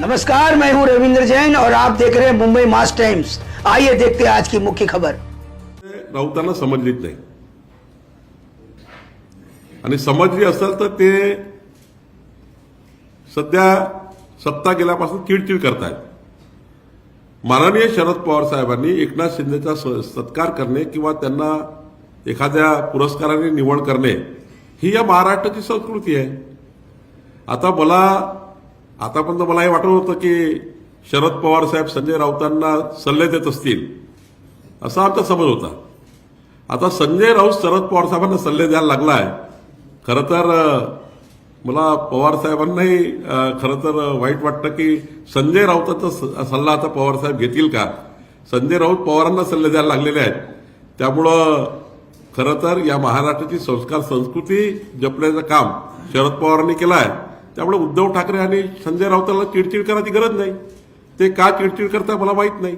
नमस्कार मैं हूं रविंद्र जैन और आप देख रहे हैं मुंबई मास टाइम्स। आइए देखते हैं आज की मुख्य खबर। राऊतांना समजलीच नाही। आणि समजली असेल तर ते सध्या सत्ता गेल्यापासून चिडचिड करतायत. माननीय शरद पवार साहेबांनी एकनाथ शिंदेचा स- सत्कार करणे किंवा त्यांना एखाद्या पुरस्काराने निवड करणे ही या महाराष्ट्राची संस्कृती आहे. आता मला आतापर्यंत मला हे वाटत होतं की शरद पवार साहेब संजय राऊतांना सल्ले देत असतील असा आमचा समज होता. आता संजय राऊत शरद पवार साहेबांना सल्ले द्यायला लागलाय. खरं तर मला पवार साहेबांनाही खरं तर वाईट वाटतं की संजय राऊतांचा स- सल्ला आता पवार साहेब घेतील का? संजय राऊत पवारांना सल्ले द्यायला लागलेले आहेत. त्यामुळं खरं तर या महाराष्ट्राची संस्कार संस्कृती जपण्याचं काम शरद पवारांनी केलं आहे. त्यामुळे उद्धव ठाकरे आणि संजय राऊतांना चिडचिड करायची गरज नाही. ते का चिडचिड करता मला माहीत नाही.